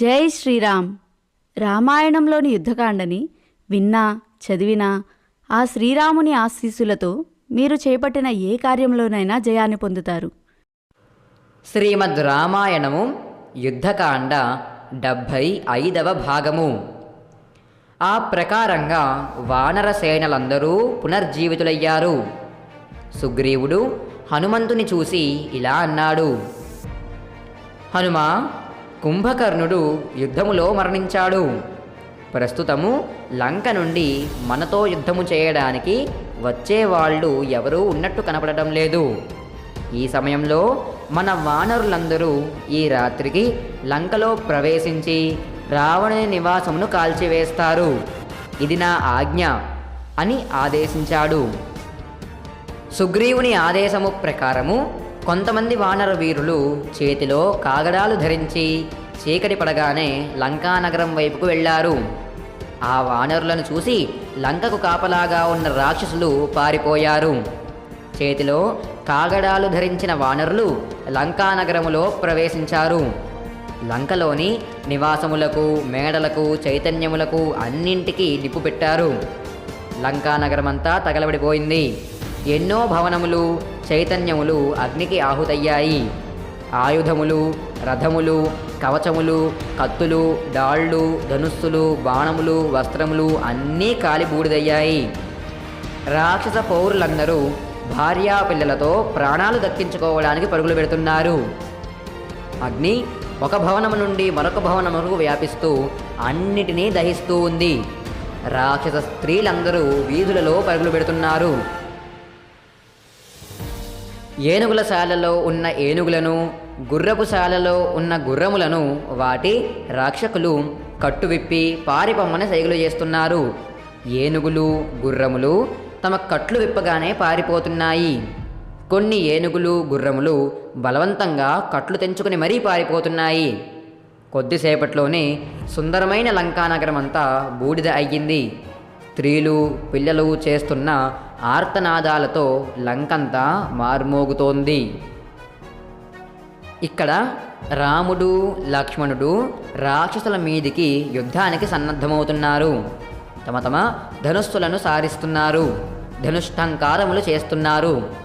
జై శ్రీరామ్. రామాయణంలోని యుద్ధకాండని విన్నా చదివినా ఆ శ్రీరాముని ఆశీస్సులతో మీరు చేపట్టిన ఏ కార్యంలోనైనా జయాన్ని పొందుతారు. శ్రీమద్ రామాయణము యుద్ధకాండ డెబ్భై ఐదవ భాగము. ఆ ప్రకారంగా వానర సేనలందరూ పునర్జీవితులయ్యారు. సుగ్రీవుడు హనుమంతుని చూసి ఇలా అన్నాడు. హనుమా కుంభకర్ణుడు యుద్ధములో మరణించాడు. ప్రస్తుతము లంక నుండి మనతో యుద్ధము చేయడానికి వచ్చేవాళ్ళు ఎవరూ ఉన్నట్టు కనపడడం లేదు. ఈ సమయంలో మన వానరులందరూ ఈ రాత్రికి లంకలో ప్రవేశించి రావణుని నివాసమును కాల్చివేస్తారు. ఇది నా ఆజ్ఞ అని ఆదేశించాడు. సుగ్రీవుని ఆదేశము ప్రకారము కొంతమంది వానర వీరులు చేతిలో కాగడాలు ధరించి చీకటి పడగానే లంకానగరం వైపుకు వెళ్ళారు ఆ వానరులను చూసి లంకకు కాపలాగా ఉన్న రాక్షసులు పారిపోయారు. చేతిలో కాగడాలు ధరించిన వానరులు లంకానగరములో ప్రవేశించారు. లంకలోని నివాసములకు మేడలకు చైతన్యములకు అన్నింటికీ నిప్పు పెట్టారు. లంకానగరమంతా తగలబడిపోయింది. ఎన్నో భవనములు చైతన్యములు అగ్నికి ఆహుతయ్యాయి. ఆయుధములు రథములు కవచములు కత్తులు డాళ్ళు ధనుస్సులు బాణములు వస్త్రములు అన్నీ కాలిబూడిదయ్యాయి రాక్షస పౌరులందరూ భార్యా పిల్లలతో ప్రాణాలు దక్కించుకోవడానికి పరుగులు పెడుతున్నారు. అగ్ని ఒక భవనము నుండి మరొక భవనముకు వ్యాపిస్తూ అన్నిటినీ దహిస్తూ ఉంది. రాక్షస స్త్రీలందరూ వీధులలో పరుగులు పెడుతున్నారు. ఏనుగుల శాలలో ఉన్న ఏనుగులను గుర్రపు శాలలో ఉన్న గుర్రములను వాటి రక్షకులు కట్టువిప్పి పారిపొమ్మని సైగులు చేస్తున్నారు. ఏనుగులు గుర్రములు తమ కట్లు విప్పగానే పారిపోతున్నాయి. కొన్ని ఏనుగులు గుర్రములు బలవంతంగా కట్లు తెంచుకుని మరీ పారిపోతున్నాయి. కొద్దిసేపట్లోనే సుందరమైన లంకానగరం అంతా బూడిద అయ్యింది. స్త్రీలు పిల్లలు చేస్తున్న ఆర్తనాదాలతో లంకంతా మార్మోగుతోంది. ఇక్కడ రాముడు లక్ష్మణుడు రాక్షసుల మీదికి యుద్ధానికి సన్నద్ధమవుతున్నారు. తమ తమ ధనుస్సులను సారిస్తున్నారు. ధనుష్టంకారములు చేస్తున్నారు.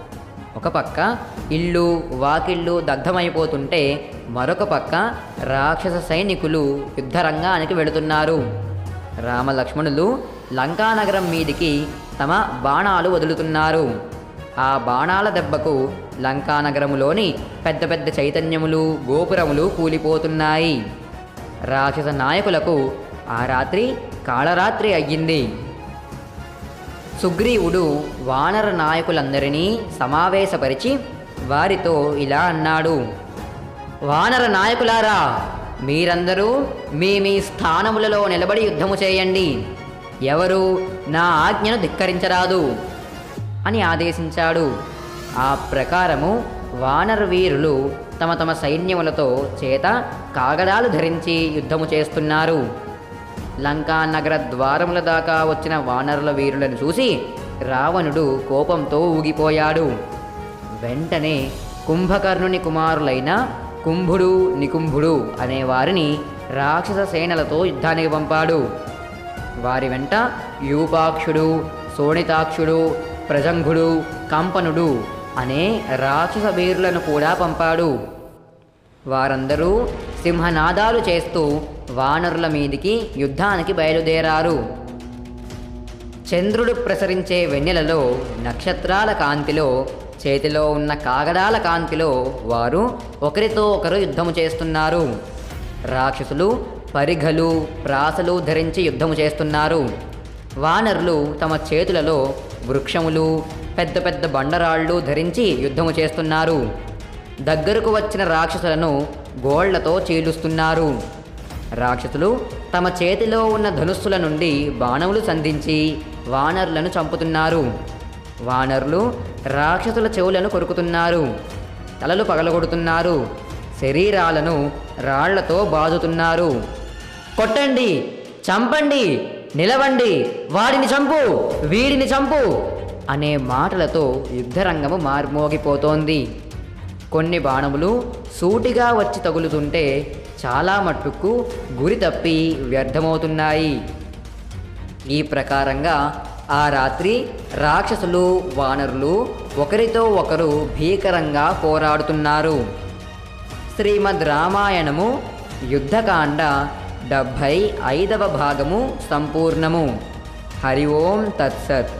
ఒక పక్క ఇల్లు వాకిళ్ళు దగ్ధమైపోతుంటే మరొక పక్క రాక్షస సైనికులు యుద్ధరంగానికి వెళుతున్నారు. రామలక్ష్మణులు లంకానగరం మీదికి తమ బాణాలు వదులుతున్నారు. ఆ బాణాల దెబ్బకు లంకానగరములోని పెద్ద పెద్ద చైతన్యములు గోపురములు కూలిపోతున్నాయి. రాక్షస నాయకులకు ఆ రాత్రి కాళరాత్రి అయ్యింది. సుగ్రీవుడు వానర నాయకులందరినీ సమావేశపరిచి వారితో ఇలా అన్నాడు. వానర నాయకులారా మీరందరూ మీ మీ స్థానములలో నిలబడి యుద్ధము చేయండి. ఎవరు? నా ఆజ్ఞను ధిక్కరించరాదు. అని ఆదేశించాడు. ఆ ప్రకారము వానర్ వీరులు తమ తమ సైన్యములతో చేత కాగడాలు ధరించి యుద్ధము చేస్తున్నారు. లంకా నగర ద్వారముల దాకా వచ్చిన వానరుల వీరులను చూసి రావణుడు కోపంతో ఊగిపోయాడు. వెంటనే కుంభకర్ణుని కుమారులైన కుంభుడు నికుంభుడు అనే వారిని రాక్షస సేనలతో యుద్ధానికి పంపాడు. వారి వెంట యూపాక్షుడు సోణితాక్షుడు ప్రజంఘుడు కంపనుడు అనే రాక్షస వీరులను కూడా పంపాడు. వారందరూ సింహనాదాలు చేస్తూ వానరుల మీదికి యుద్ధానికి బయలుదేరారు. చంద్రుడు ప్రసరించే వెన్నెలలో నక్షత్రాల కాంతిలో చేతిలో ఉన్న కాగడాల కాంతిలో వారు ఒకరితో ఒకరు యుద్ధము చేస్తున్నారు. రాక్షసులు పరిఘలు ప్రాసలు ధరించి యుద్ధము చేస్తున్నారు. వానరులు తమ చేతులలో వృక్షములు పెద్ద పెద్ద బండరాళ్ళు ధరించి యుద్ధము చేస్తున్నారు. దగ్గరకు వచ్చిన రాక్షసులను గోళ్ళతో చీలుస్తున్నారు. రాక్షసులు తమ చేతిలో ఉన్న ధనుస్సుల నుండి బాణములు సంధించి వానరులను చంపుతున్నారు. వానరులు రాక్షసుల చెవులను కొరుకుతున్నారు. తలలు పగలగొడుతున్నారు. శరీరాలను రాళ్ళతో బాదుతున్నారు. కొట్టండి చంపండి నిలవండి వాడిని చంపు వీడిని చంపు అనే మాటలతో యుద్ధరంగము మార్మోగిపోతోంది కొన్ని బాణములు సూటిగా వచ్చి తగులుతుంటే చాలా మట్టుకు గురి తప్పి వ్యర్థమవుతున్నాయి. ఈ ప్రకారంగా ఆ రాత్రి రాక్షసులు వానరులు ఒకరితో ఒకరు భీకరంగా పోరాడుతున్నారు. శ్రీమద్ రామాయణము యుద్ధకాండ డెబ్భై ఐదవ భాగము సంపూర్ణము. హరి ఓం తత్సత్.